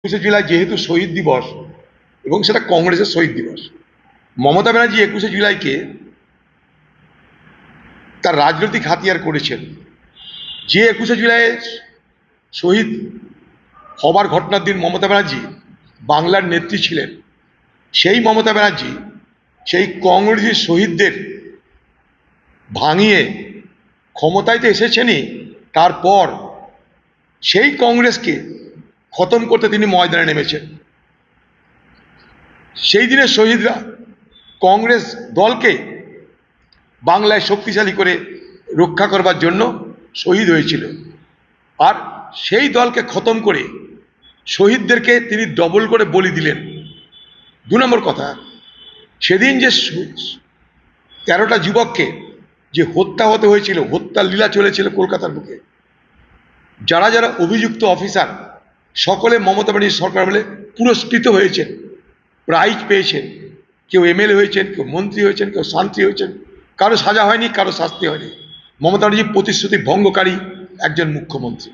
একুশে জুলাই যেহেতু শহীদ দিবস এবং সেটা কংগ্রেসের শহীদ দিবস, মমতা ব্যানার্জি একুশে জুলাইকে তার রাজনৈতিক হাতিয়ার করেছেন। যে একুশে জুলাই শহীদ হবার ঘটনার দিন মমতা ব্যানার্জি বাংলার নেত্রী ছিলেন, সেই মমতা ব্যানার্জি সেই কংগ্রেসের শহীদদের ভাঙিয়ে ক্ষমতায় তো এসেছেনই, তারপর সেই কংগ্রেসকে খতম করতে তিনি ময়দানে নেমেছেন। সেই দিনের শহীদরা কংগ্রেস দলকে বাংলায় শক্তিশালী করে রক্ষা করবার জন্য শহীদ হয়েছিল। আর সেই দলকে খতম করে শহীদদেরকে তিনি ডবল করে বলি দিলেন। দু নম্বর কথা, সেদিন যে তেরোটা যুবককে যে হত্যা হতে হয়েছিল, হত্যার লীলা চলেছিল কলকাতার বুকে, যারা যারা অভিযুক্ত অফিসার সকলে মমতা ব্যানার্জি সরকার বলে পুরস্কৃত হয়েছেন প্রাইজ পেয়েছেন। কেউ এমএলএ হয়েছেন, কেউ মন্ত্রী হয়েছেন, কেউ শান্তি হয়েছেন। কারও সাজা হয়নি, কারও শাস্তি হয়নি। মমতা ব্যানার্জি প্রতিশ্রুতি ভঙ্গকারী একজন মুখ্যমন্ত্রী।